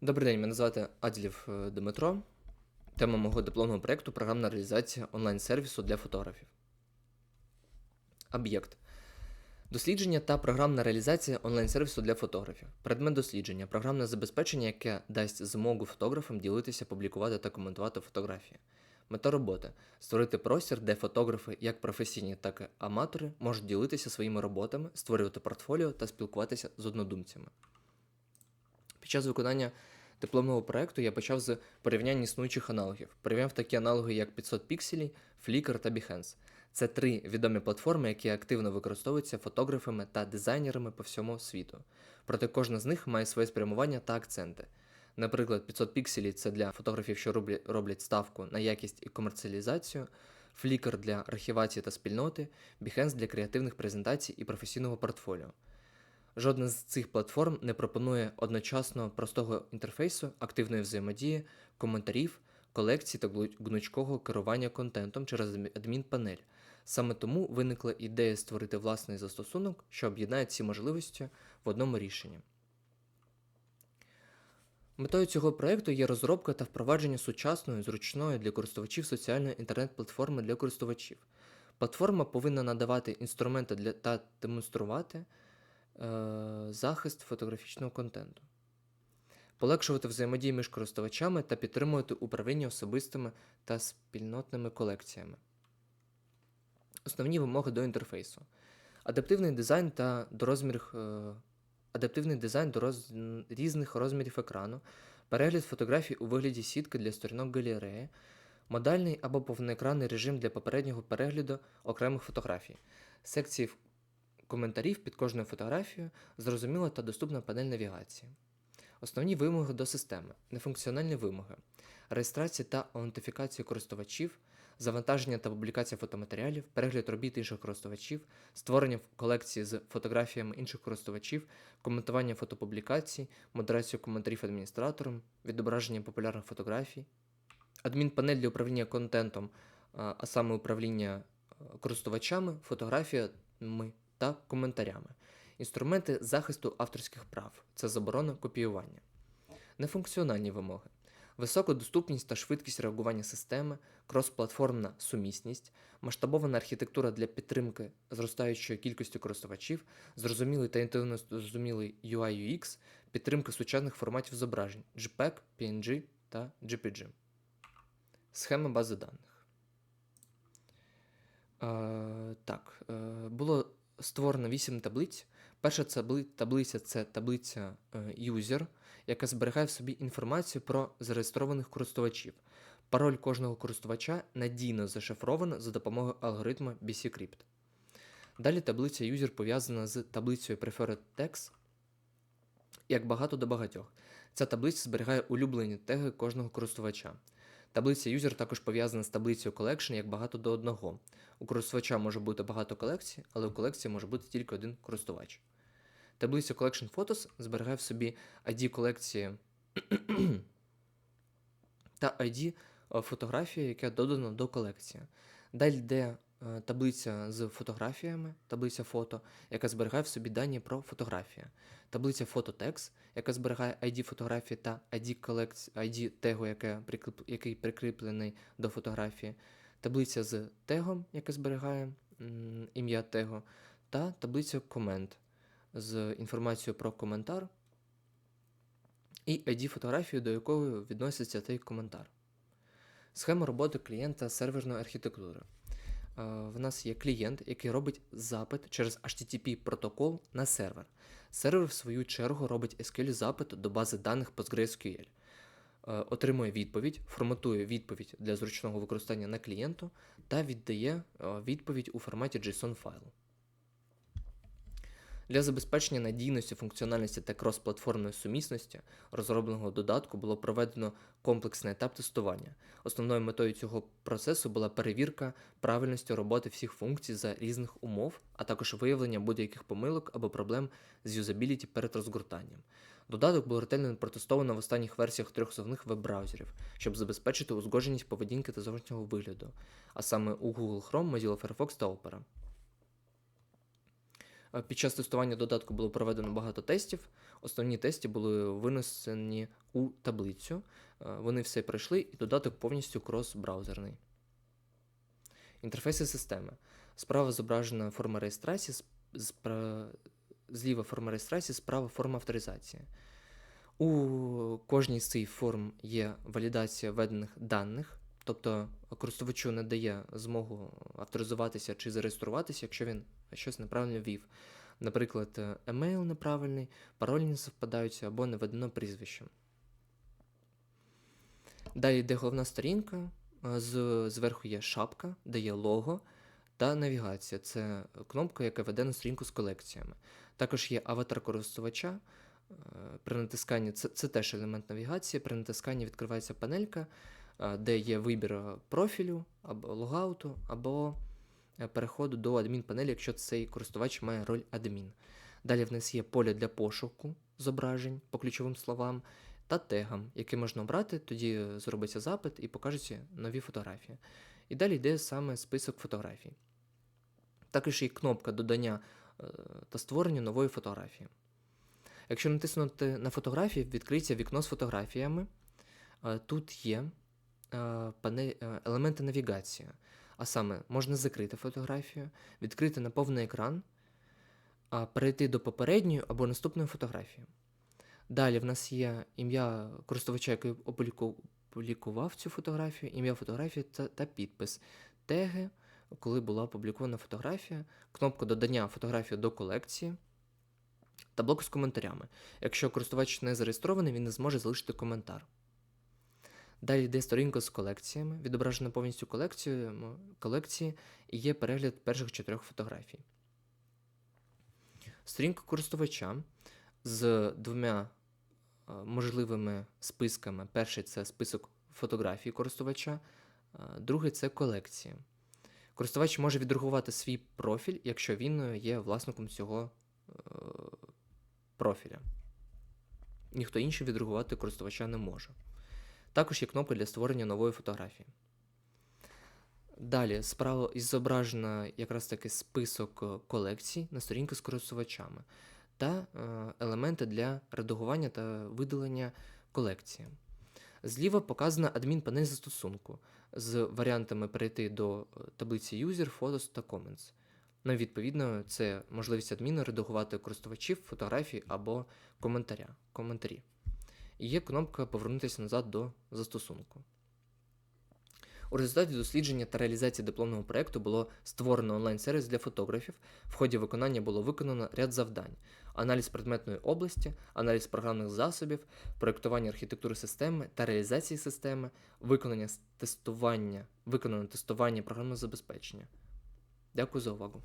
Добрий день, мене звати Аділів е, Дмитро. Тема мого дипломного проєкту програмна реалізація онлайн-сервісу для фотографів. Об'єкт. Дослідження та програмна реалізація онлайн-сервісу для фотографів. Предмет дослідження програмне забезпечення, яке дасть змогу фотографам ділитися, публікувати та коментувати фотографії. Мета роботи створити простір, де фотографи, як професійні, так і аматори, можуть ділитися своїми роботами, створювати портфоліо та спілкуватися з однодумцями. Час виконання дипломного проекту я почав з порівняння існуючих аналогів. Порівняв такі аналоги, як 500 пікселів, Flickr та Behance. Це три відомі платформи, які активно використовуються фотографами та дизайнерами по всьому світу. Проте кожна з них має своє спрямування та акценти. Наприклад, 500 пікселів це для фотографів, що роблять ставку на якість і комерціалізацію, Flickr для архівації та спільноти, Behance для креативних презентацій і професійного портфоліо. Жодна з цих платформ не пропонує одночасно простого інтерфейсу, активної взаємодії, коментарів, колекцій та гнучкого керування контентом через адмінпанель. Саме тому виникла ідея створити власний застосунок, що об'єднає ці можливості в одному рішенні. Метою цього проєкту є розробка та впровадження сучасної, зручної для користувачів соціальної інтернет-платформи для користувачів. Платформа повинна надавати інструменти для та демонструвати захист фотографічного контенту, полегшувати взаємодію між користувачами та підтримувати управління особистими та спільнотними колекціями. Основні вимоги до інтерфейсу. Адаптивний дизайн та до розмірів, е, адаптивний дизайн до роз... різних розмірів екрану, перегляд фотографій у вигляді сітки для сторінок галереї, модальний або повноекранний режим для попереднього перегляду окремих фотографій, секції коментарів під кожною фотографією, зрозуміла та доступна панель навігації. Основні вимоги до системи, нефункціональні вимоги, реєстрація та аутентифікація користувачів, завантаження та публікація фотоматеріалів, перегляд робіт інших користувачів, створення колекції з фотографіями інших користувачів, коментування фотопублікацій, модерацію коментарів адміністратором, відображення популярних фотографій, адмінпанель для управління контентом, а саме управління е, користувачами, фотографіями та коментарями. Інструменти захисту авторських прав це заборона копіювання. Нефункціональні вимоги. Висока доступність та швидкість реагування системи, кросплатформна сумісність, масштабована архітектура для підтримки зростаючої кількості користувачів, зрозумілий та інтуїтивно зрозумілий UI UX, підтримка сучасних форматів зображень JPEG, PNG та JPG. Схема бази даних. Е, так, е, було створено 8 таблиць. Перша табли- таблиця це таблиця е, user, яка зберігає в собі інформацію про зареєстрованих користувачів. Пароль кожного користувача надійно зашифровано за допомогою алгоритму BCCrypt. Далі таблиця user пов'язана з таблицею Preferred Text як багато до багатьох. Ця таблиця зберігає улюблені теги кожного користувача. Таблиця user також пов'язана з таблицею collection як багато до одного. У користувача може бути багато колекцій, але у колекції може бути тільки один користувач. Таблиця Collection Photos зберігає в собі ID колекції та ID е, фотографії, яке додано до колекції. Далі йде е, таблиця з фотографіями, таблиця фото, яка зберігає в собі дані про фотографії. Таблиця фототекст, яка зберігає ID фотографії та ID, колекції, ID тегу, який прикріплений до фотографії. Таблиця з тегом, яка зберігає ім'я тегу, та таблиця комент з інформацією про коментар і ID фотографії, до якої відноситься цей коментар. Схема роботи клієнта серверної архітектури. Е, В нас є клієнт, який робить запит через HTTP протокол на сервер. Сервер, в свою чергу, робить SQL запит до бази даних PostgreSQL. Е, Отримує відповідь, форматує відповідь для зручного використання на клієнту та віддає е, відповідь у форматі JSON файлу. Для забезпечення надійності, функціональності та крос-платформної сумісності розробленого додатку було проведено комплексний етап тестування. Основною метою цього процесу була перевірка правильності роботи всіх функцій за різних умов, а також виявлення будь-яких помилок або проблем з юзабіліті перед розгортанням. Додаток було ретельно протестовано в останніх версіях трьох основних веб-браузерів, щоб забезпечити узгодженість поведінки та зовнішнього вигляду, а саме у Google Chrome, Mozilla Firefox та Opera. Е, Під час тестування додатку було проведено багато тестів. Основні тести були винесені у таблицю. Е, Вони все пройшли, і додаток повністю крос-браузерний. Інтерфейси системи. Справа зображена форма реєстрації, спра- зліва форма реєстрації, справа форма авторизації. У кожній з цих форм є валідація введених даних, тобто користувачу не дає змогу авторизуватися чи зареєструватися, якщо він щось неправильно ввів. Наприклад, е, емейл неправильний, пароль не совпадають або не введено прізвище. Далі йде головна сторінка, з, зверху є шапка, де є лого та навігація. Це кнопка, яка веде на сторінку з колекціями. Також є аватар користувача. Е, При натисканні це, це теж елемент навігації. При натисканні відкривається панелька, де є вибір е, профілю або логауту, або е, переходу до адмінпанелі, якщо цей користувач має роль адмін. Далі в нас є поле для пошуку зображень по ключовим словам та тегам, які можна обрати, тоді е, зробиться запит і покажеться нові фотографії. І далі йде саме список фотографій. Також є кнопка додання е, та створення нової фотографії. Якщо натиснути на фотографії, відкриється вікно з фотографіями. Е, Тут є е, е, елементи навігації. А саме, можна закрити фотографію, відкрити на повний екран, перейти до попередньої або наступної фотографії. Далі в нас є ім'я користувача, який опубліку- опублікував цю фотографію, ім'я фотографії та, та підпис, теги, коли була опублікована фотографія, кнопка додання фотографії до колекції та блок з коментарями. Якщо користувач не зареєстрований, він не зможе залишити коментар. Далі йде сторінка з колекціями, відображена повністю колекцію, колекції і є перегляд перших чотирьох фотографій. Сторінка користувача з двома е, можливими списками. Перший це список фотографій користувача, е, другий це колекції. Користувач може відредагувати свій профіль, якщо він е, є власником цього профіля. Ніхто інший відредагувати користувача не може. Також є кнопка для створення нової фотографії. Далі справа із зображено якраз таки список е, колекцій на сторінку з користувачами та е, елементи для редагування та видалення колекції. Зліва показана адмінпанель застосунку з варіантами перейти до е, таблиці User, Photos та Comments. Ну, відповідно, це можливість адміна редагувати користувачів, фотографії або коментаря, коментарі. І є кнопка Повернутися назад до застосунку. У результаті дослідження та реалізації дипломного проєкту було створено онлайн-сервіс для фотографів. В ході виконання було виконано ряд завдань: аналіз предметної області, аналіз програмних засобів, проєктування архітектури системи та реалізації системи, виконання тестування, виконано тестування програмного забезпечення. Дякую за увагу.